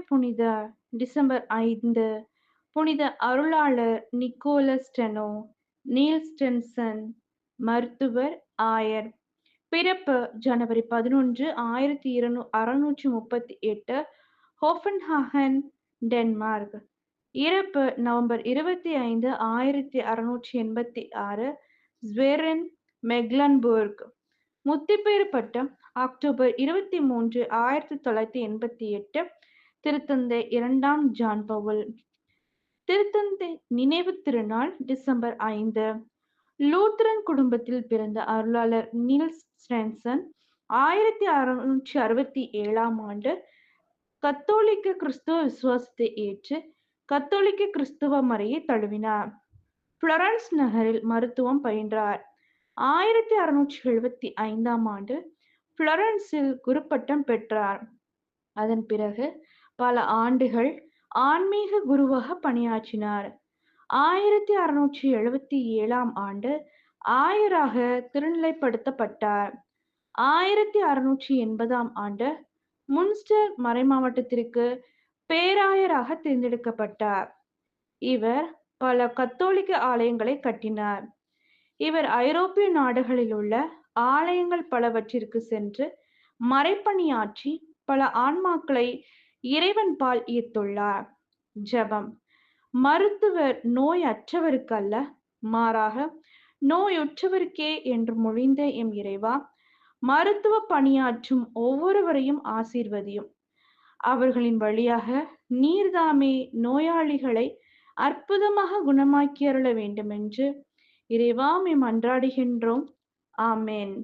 புனித டிசம்பர் ஐந்து. புனித அருளாளர் நிக்கோலஸ்டனோ நீல் ஸ்டென்சன் மருத்துவர் ஆயர். பிறப்பு ஜனவரி பதினொன்று ஆயிரத்தி இருநூ அறுநூற்றி முப்பத்தி எட்டு ஹோஃபன்ஹாகன் டென்மார்க். இறப்பு நவம்பர் இருபத்தி ஐந்து ஆயிரத்தி அறுநூற்றி எண்பத்தி ஆறு ஸ்வெரின் மெக்லன்பர்க். முத்திப்பேறு பட்டம் அக்டோபர் இருபத்தி மூன்று ஆயிரத்தி தொள்ளாயிரத்தி எண்பத்தி எட்டு திருத்தந்தை இரண்டாம் ஜான் பவுல். திருத்தந்தை நினைவு திருநாள் டிசம்பர் ஐந்து. லூத்ரன் குடும்பத்தில் பிறந்த அருளாளர் நீல்ஸ் ஸ்டென்சன் ஆயிரத்தி அறுநூற்றி அறுபத்தி ஏழாம் ஆண்டு கத்தோலிக்க கிறிஸ்துவ விசுவாசத்தை ஏற்று கத்தோலிக்க கிறிஸ்துவ மறையை தழுவினார். புளரன்ஸ் நகரில் மருத்துவம் பயின்றார். ஆயிரத்தி அறுநூற்றி எழுபத்தி ஐந்தாம் ஆண்டு புளரன்ஸில் குருப்பட்டம் பெற்றார். அதன் பிறகு பல ஆண்டுகள் ஆன்மீக குருவாக பணியாற்றினார். ஆயிரத்தி அறுநூற்றி எழுபத்தி ஏழாம் ஆண்டு ஆயராக திருநிலைப்படுத்தப்பட்டார். ஆயிரத்தி அறுநூற்றி எண்பதாம் ஆண்டு முன்ஸ்டர் மறைமாவட்டத்திற்கு பேராயராக தேர்ந்தெடுக்கப்பட்டார். இவர் பல கத்தோலிக்க ஆலயங்களை கட்டினார். இவர் ஐரோப்பிய நாடுகளில் உள்ள ஆலயங்கள் பலவற்றிற்கு சென்று மறைப்பணியாற்றி பல ஆன்மாக்களை இறைவன் பால் ஈர்த்துள்ளார். ஜபம். மருத்துவர் நோய் அற்றவருக்கு அல்ல மாறாக நோயுற்றவருக்கே என்று மொழிந்த எம் இறைவா மருத்துவ பணியாற்றும் ஒவ்வொருவரையும் ஆசீர்வதியும். அவர்களின் வழியாக நீர்தாமே நோயாளிகளை அற்புதமாக குணமாக்கி அருள வேண்டும் என்று இறைவாமை மன்றாடுகின்றோம் ஆமேன்.